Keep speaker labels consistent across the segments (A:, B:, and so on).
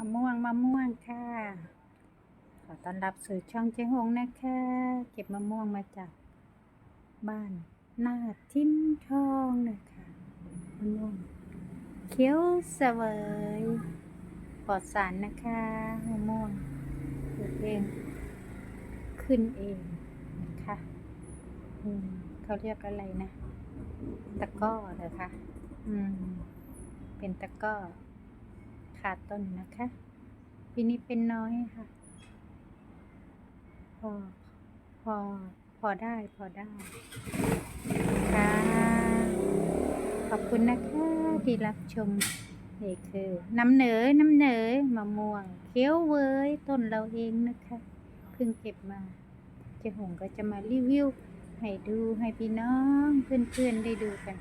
A: ะม่วงมะม่วงค่ะ ขอต้อนรับสู่ช่องเจ๊หงนะคะ เก็บมะม่วงมาจากบ้านนาทิ้นทองนะคะมะม่วงเขียวเสวยปลอดสารนะคะมะม่วงปลูกเองขึ้นเองนะคะอืมเขาเรียกอะไรนะ ตะก้อเหรอคะอืม เป็นตะก้อ ขาต้นนะคะ ปีนี้เป็นน้อยค่ะ พอ พอ พอได้พอได้ ค่ะ ขอบคุณนะคะที่รับชม นี่คือ น้ำเหนยน้ำเหนยมะม่วงเคี้ยวเว้ยต้นเราเองนะคะ เพิ่งเก็บมาเจ๊หงก็จะมารีวิวให้ดูให้พี่น้องเพื่อนๆได้ดูกัน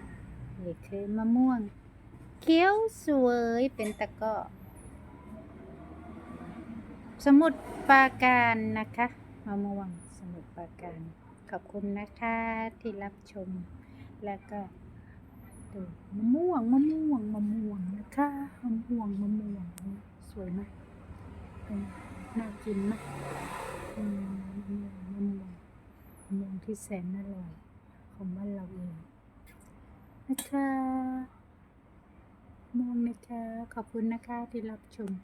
A: นี่คือมะม่วงเคี้ยวสวย เป็นตะก้อ สมุดปาการนะคะมะม่วงสมุดปาการ ขอบคุณนะคะที่รับชม แล้วก็ดูมะม่วงมะม่วงมะม่วงนะคะมะม่วงมะม่วงสวยมากเป็นน่ากินมากมมะม่วงมะม่วงมะม่วงที่แสนอร่อยของบ้านเราเองนะคะ ม่วงนะคะ ขอบคุณนะคะที่รับชม